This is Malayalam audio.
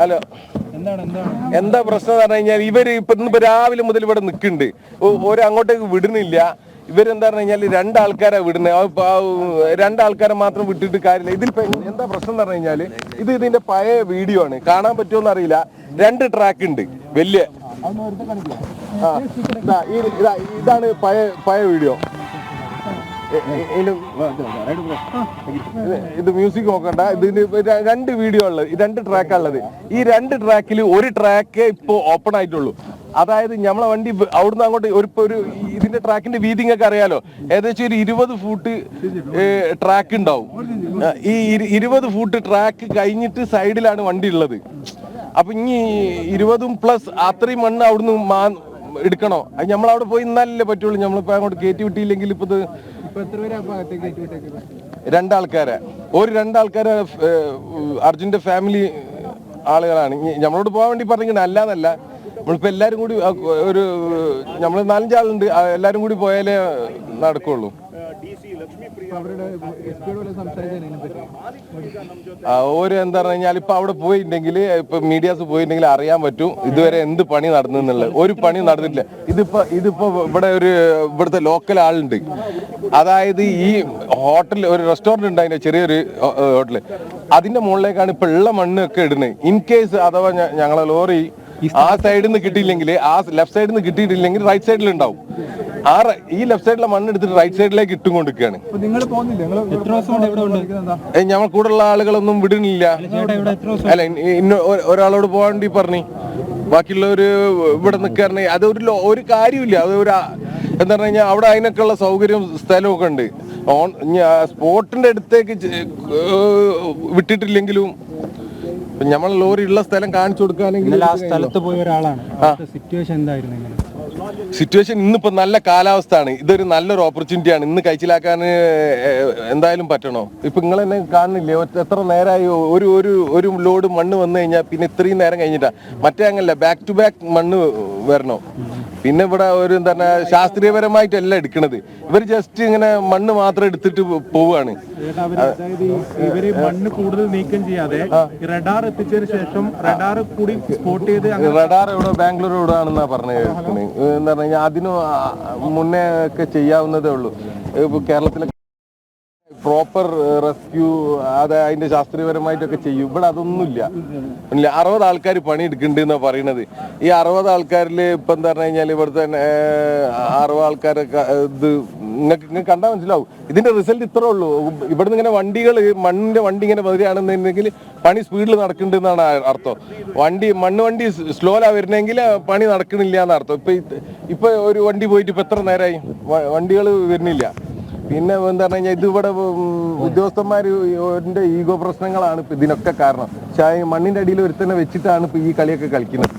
ഹലോ. എന്താ പ്രശ്നം പറഞ്ഞു കഴിഞ്ഞാൽ ഇവർ ഇപ്പൊ ഇന്ന് രാവിലെ മുതൽ ഇവിടെ നിൽക്കുന്നുണ്ട് ഒരു അങ്ങോട്ടേക്ക് വിടുന്നില്ല. ഇവരെന്താ പറഞ്ഞു കഴിഞ്ഞാൽ രണ്ടാൾക്കാരാ വിടുന്നത് രണ്ടാൾക്കാരെ മാത്രം വിട്ടിട്ട് കാര്യമില്ല. ഇതിലിപ്പോ എന്താ പ്രശ്നം എന്ന് പറഞ്ഞു കഴിഞ്ഞാൽ ഇത് ഇതിന്റെ പഴയ വീഡിയോ ആണ്. കാണാൻ പറ്റുമോ അറിയില്ല. രണ്ട് ട്രാക്ക് ഉണ്ട് വലിയ. ഇതാണ് പഴയ പഴയ വീഡിയോ. ഇത് മ്യൂസിക് നോക്കണ്ട. ഇതിന് ര- രണ്ട് വീഡിയോ ഉള്ളത്. രണ്ട് ട്രാക്കാ ഉള്ളത്. ഈ രണ്ട് ട്രാക്കിൽ ഒരു ട്രാക്ക് ഇപ്പോ ഓപ്പൺ ആയിട്ടുള്ളൂ. അതായത് നമ്മളെ വണ്ടി അവിടുന്ന് അങ്ങോട്ട് ഒരു ഒരു ഇതിന്റെ ട്രാക്കിന്റെ വീതി നിങ്ങൾക്ക് അറിയാലോ? ഏകദേശം ഒരു ഇരുപത് ഫൂട്ട് ട്രാക്ക് ഉണ്ടാവും ഈ ഇരു- ഇരുപത് ഫൂട്ട് ട്രാക്ക് കഴിഞ്ഞിട്ട് സൈഡിലാണ് വണ്ടി ഉള്ളത് അപ്പൊ ഇനി ഇരുപതും പ്ലസ് അത്രയും മണ്ണ് അവിടുന്ന് എടുക്കണോ? അത് നമ്മൾ അവിടെ പോയി ഇന്നാലല്ലേ പറ്റുള്ളൂ. നമ്മളിപ്പോ അങ്ങോട്ട് കയറ്റി വിട്ടിയില്ലെങ്കിൽ ഇപ്പൊ ഇത് രണ്ടാൾക്കാരെ. ഒരു രണ്ടാൾക്കാരെ അർജുന്റെ ഫാമിലി ആളുകളാണ്. നമ്മളോട് പോകാൻ വേണ്ടി പറഞ്ഞിങ്ങനെ അല്ലാന്നല്ല. നമ്മളിപ്പോ എല്ലാരും കൂടി ഒരു നമ്മൾ നാലഞ്ചാളുണ്ട്. എല്ലാരും കൂടി പോയാലേ നടക്കുള്ളൂ. ഓര് എന്താ പറഞ്ഞു കഴിഞ്ഞാൽ ഇപ്പൊ അവിടെ പോയിട്ടുണ്ടെങ്കിൽ ഇപ്പൊ മീഡിയാസ് പോയിട്ടുണ്ടെങ്കിൽ അറിയാൻ പറ്റും ഇതുവരെ എന്ത് പണി നടന്നു എന്നുള്ളത്. ഒരു പണി നടന്നിട്ടില്ല. ഇതിപ്പോ ഇതിപ്പോ ഇവിടെ ഒരു ഇവിടുത്തെ ലോക്കൽ ആളുണ്ട്. അതായത് ഈ ഹോട്ടൽ ഒരു റെസ്റ്റോറന്റ് ഉണ്ട് അതിന്റെ ചെറിയൊരു ഹോട്ടൽ അതിന്റെ മുകളിലേക്കാണ് ഇപ്പൊ ഉള്ള മണ്ണ് ഒക്കെ ഇടുന്നത്. ഇൻ കേസ് അഥവാ ഞങ്ങളെ ലോറി ആ സൈഡിൽ നിന്ന് കിട്ടിയില്ലെങ്കിൽ ആ ലെഫ്റ്റ് സൈഡിൽ നിന്ന് കിട്ടിയിട്ടില്ലെങ്കിൽ റൈറ്റ് സൈഡിൽ ഉണ്ടാവും. ആ ഈ ലെഫ്റ്റ് സൈഡിലെ മണ്ണ് എടുത്തിട്ട് റൈറ്റ് സൈഡിലേക്ക് ഇട്ടും കൊടുക്കുകയാണ് നിങ്ങൾ പോകുന്നില്ല നിങ്ങൾ എത്ര ദിവസം ഇവിടെ ഉണ്ട്? ഏയ് ഞങ്ങൾ കൂടുള്ള ആളുകളൊന്നും വിടുന്നില്ല. അല്ല ഇന്ന- ഒരാളോട് പോകാണ്ടി പറഞ്ഞു. ബാക്കിയുള്ളവര് ഇവിടെ നിൽക്കാറുണ്ട് അത് ഒരു ഒരു കാര്യമില്ല അത് ഒരു എന്താ പറഞ്ഞു കഴിഞ്ഞാൽ അവിടെ അതിനൊക്കെ ഉള്ള സൗകര്യം സ്ഥലമൊക്കെ ഉണ്ട്. ഓൺ സ്പോട്ടിന്റെ അടുത്തേക്ക് വിട്ടിട്ടില്ലെങ്കിലും നമ്മൾ ലോറി ഉള്ള സ്ഥലം കാണിച്ചു കൊടുക്കുകയാണെങ്കിൽ സ്ഥലത്ത് പോയ ഒരാളാണ്. സിറ്റുവേഷൻ എന്തായിരുന്നു സിറ്റുവേഷൻ ഇന്നിപ്പോ നല്ല കാലാവസ്ഥയാണ്. ഇതൊരു നല്ലൊരു ഓപ്പർച്യൂണിറ്റി ആണ്. ഇന്ന് കഴിച്ചിലാക്കാൻ എന്തായാലും പറ്റണോ? ഇപ്പൊ നിങ്ങൾ എന്നെ കാണുന്നില്ലേ എത്ര നേരമായി ഒരു ഒരു ഒരു ലോഡ് മണ്ണ് വന്നു കഴിഞ്ഞാൽ പിന്നെ ഇത്രയും നേരം കഴിഞ്ഞിട്ടാ. മറ്റേ അങ്ങല്ല ബാക്ക് ടു ബാക്ക് മണ്ണ് വരണോ? പിന്നെ ഇവിടെ ഒരു തന്നെ പറയാ ശാസ്ത്രീയപരമായിട്ടല്ല എടുക്കണത്. ഇവർ ജസ്റ്റ് ഇങ്ങനെ മണ്ണ് മാത്രം എടുത്തിട്ട് പോവുകയാണ്. ഇവർ മണ്ണ് കൂടുതൽ നീക്കം ചെയ്യാതെ റഡാർ എത്തിച്ചതിന് ശേഷം റഡാർ കൂടി സ്പോട്ട് ചെയ്ത് റഡാർ ഇവിടെ ബാംഗ്ലൂർ ഇവിടെ ആണെന്നാ പറഞ്ഞു കേൾക്കണേ. എന്താ പറഞ്ഞാൽ അതിന് മുന്നേ ഒക്കെ ചെയ്യാവുന്നതേ ഉള്ളൂ. കേരളത്തിലെ പ്രോപ്പർ റെസ്ക്യൂ അത് അതിന്റെ ശാസ്ത്രീയപരമായിട്ടൊക്കെ ചെയ്യും. ഇവിടെ അതൊന്നുമില്ല. അറുപത് ആൾക്കാർ പണി എടുക്കുന്നുണ്ട് എന്നാ പറയണത്. ഈ അറുപത് ആൾക്കാരിൽ ഇപ്പൊ എന്താ പറഞ്ഞു കഴിഞ്ഞാൽ ഇവിടുത്തെ ഏർ, അറുപത് ആൾക്കാരൊക്കെ ഇത് നിങ്ങൾക്ക് നിങ്ങൾക്ക് കണ്ടാൽ മനസ്സിലാവും. ഇതിന്റെ റിസൾട്ട് ഇത്രേ ഉള്ളൂ. ഇവിടുന്ന് ഇങ്ങനെ വണ്ടികൾ മണ്ണിന്റെ വണ്ടി ഇങ്ങനെ വരികയാണെന്നുണ്ടെങ്കിൽ പണി സ്പീഡിൽ നടക്കുന്നുണ്ടെന്നാണ് അർത്ഥം. വണ്ടി മണ്ണ് വണ്ടി സ്ലോലാ വരുന്നെങ്കിൽ പണി നടക്കണില്ല എന്ന് അർത്ഥം. ഇപ്പൊ ഇപ്പൊ ഒരു വണ്ടി പോയിട്ട് ഇപ്പൊ എത്ര നേരമായി വണ്ടികൾ വരുന്നില്ല. പിന്നെ എന്താ പറഞ്ഞു കഴിഞ്ഞാൽ ഇതിവിടെ ഉദ്യോഗസ്ഥന്മാരുടെ ഈഗോ പ്രശ്നങ്ങളാണ് ഇതിനൊക്കെ കാരണം. പക്ഷേ മണ്ണിന്റെ അടിയിൽ ഒരുത്തന്നെ വെച്ചിട്ടാണ് ഈ കളിയൊക്കെ കളിക്കുന്നത്.